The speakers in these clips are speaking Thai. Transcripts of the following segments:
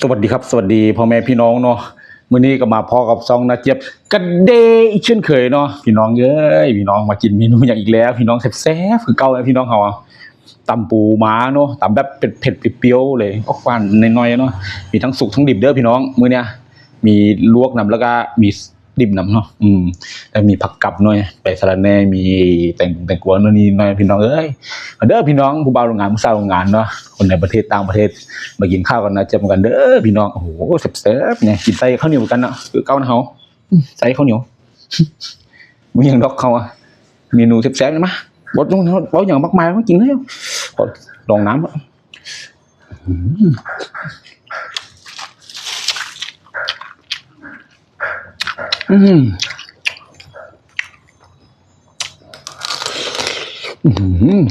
สวัสดีครับ สวัสดีพ่อแม่พี่น้องเนาะมื้อนี้ก็มาพอกับซองนาเจี๊ยบกันเดย์อีกเช่นเคยเนาะพี่น้องเอ้ยพี่น้องมากินเมนูอย่างอีกแล้ว พี่น้องแซ่บๆคือเก่าแล้วพี่น้องเขาตำปูม้าเนาะตำแบบเผ็ดๆเปรี้ยวๆเลยออกหวานน้อยๆเนาะมีทั้งสุกทั้งดิบเด้อพี่น้องมื้อเนี้ยมีลวกนำแล้วก็มี ดิบนำเนาะอืมแล้วมีผักกับหน่อยไปสะระแน่มีแตงแตงกวาโน่นนี่หน่อยพี่น้องเอ้ยมาเด้อพี่น้องผู้บ่าวโรงงานผู้สาวโรงงานเนาะคนในประเทศต่างประเทศมากินข้าวกันนะเจ็บกันเด้อพี่น้องโอ้โหแซ่บๆเนี่ยกินไส้ข้าวเหนียวกันเนาะคือเก้านะเฮาใส่ข้าวเหนียวมึงยังดอกเขาอะเมนูแซ่บๆนะมะบดลงบดอย่างมากมายมากินแล้วขอลองน้ำ อืมอืมอืม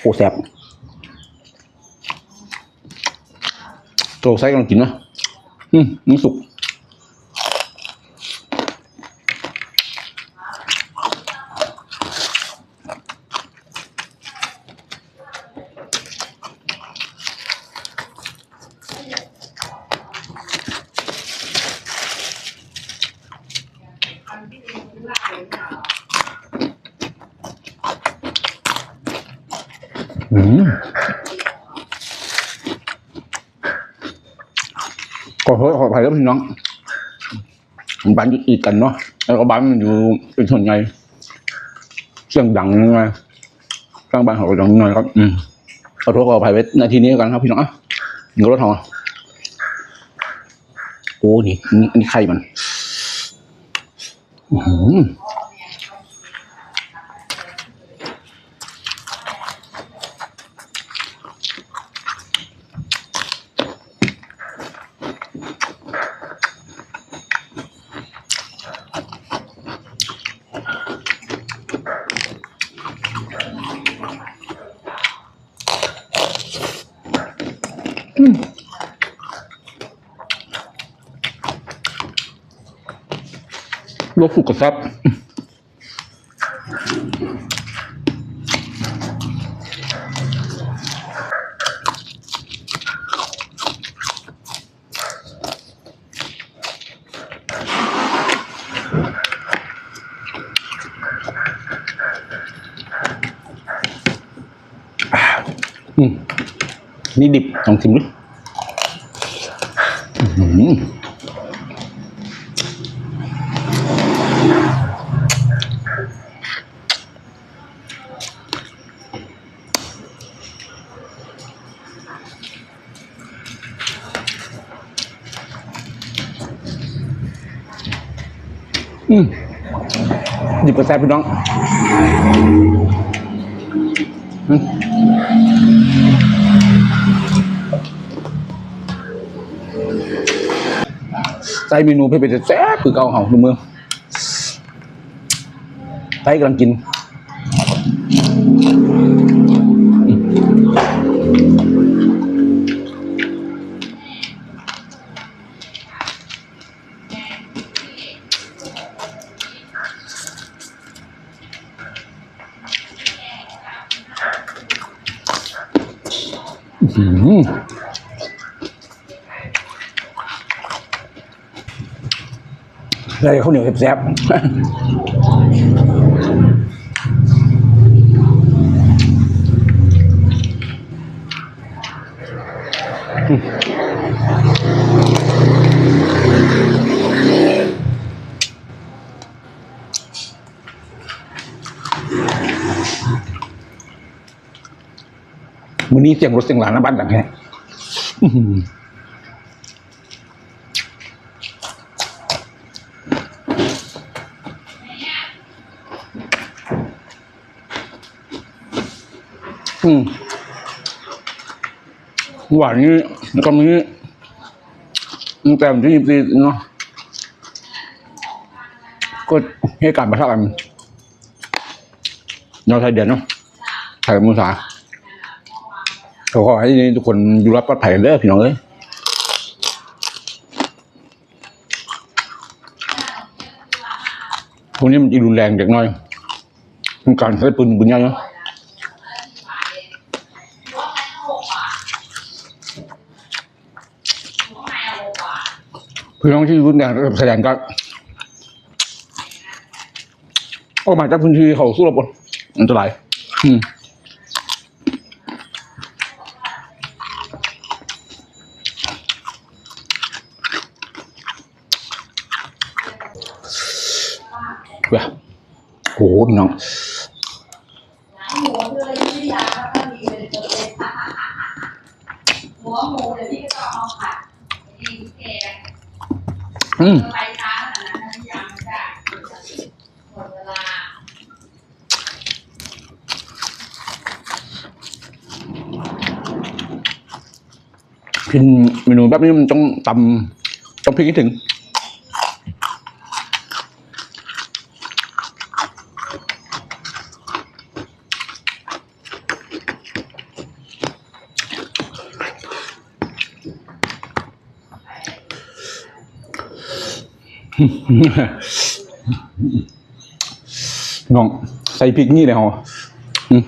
โอ้แซ่บตัวไส้กำลังกินนะอืมมันสุก อืมขอโทษขออภัยครับพี่น้องบ้านอยู่ติดกันเนาะแล้วก็บ้านมันอยู่เป็นส่วนใหญ่เสียงดังยังไงข้างบ้านเขาดังหน่อยครับ อืมขอโทษขออภัยไว้นที่นี้กันครับพี่น้องอะงินรถทองโอ้นี่นี่นี่ไข่มัน อืม ลูกฝุกกระซับ อืมนี่ดิบลองชิมดิอื้อหืออืมหยิบกระแซบพี่น้องอืม ใส่เมนูเผ็ดๆแซ่บคือเกาเหาทุกเมืองไต้กำลังกิน มเลยข้าวเหนียวแซ่บๆ มื้อนี้เสียงรถเสียงหลานน้าบ้านดังแฮะอื้อหืออืมหวานนี้แล้วก็มีมีแต้มที่ยิบซีเนาะก็ให้การประทะกันเราไทยเดียนเนาะไทยมุสา ขอให้ทุกคนอยู่รับปลอดภัยเด้อพี่น้องเอ้ยพวกนี้มันจะรุนแรงเด็กน้อยมีการใช้ปืนปืนใหญ่เนาะพี่น้องที่รุ่นเนี่ยแสดงก็ออกมาจากพื้นที่เขาสู้รบบนอันตรายอืม เว้ย โหพี่น้องหัวหมูเดี๋ยวพี่ก็ต้องอืมไปช้าขนาดนั้นยังไม่ได้หมดเวลากินเมนูแบบนี้มันต้องตำต้องพริกให้ถึง น้องใส่พริกนี่เลยเหรออืม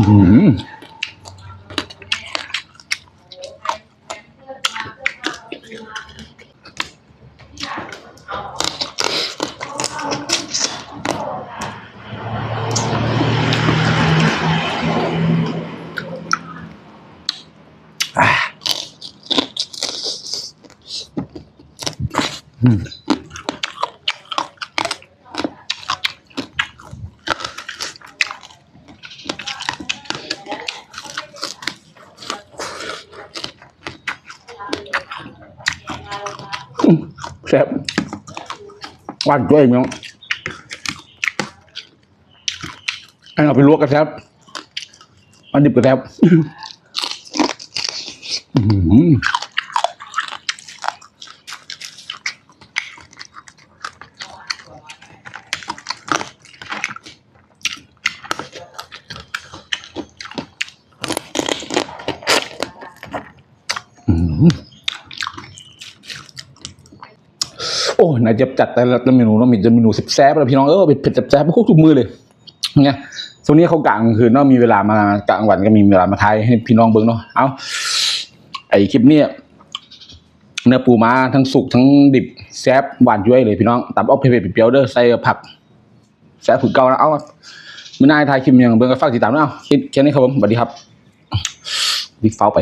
อื้อหือ แซ่บหวานด้วยพี่น้งอันเอาไปลวกกระแซ่บอันดิบกระแซ่บอื้อหือโอ้ย นายเจ็บจัดแต่ละเมนูเนาะมีจะเมนูสิบแซ่บแล้วพี่น้องเออเผ็ดแซ่บๆโอ้โหทุกมือเลยเนี่ยช่วงนี้เขากลางคืนเนาะมีเวลามากลางวันก็มีเวลามาทายให้พี่น้องเบิ่งเนาะเอาไอคลิปเนี้ยเนื้อปูม้าทั้งสุกทั้งดิบแซ่บหวานย้วยเลยพี่น้องตับออกเผ็ดเปรี้ยวเด้อใส่ผักแซ่บผึกเก่านะเอามื่อนายทายคลิปยังเบิ่งก็ฝากติดตามด้วยเอาคลิปแค่นี้ครับผมสวัสดีครับบิ๊กเฝ้าไป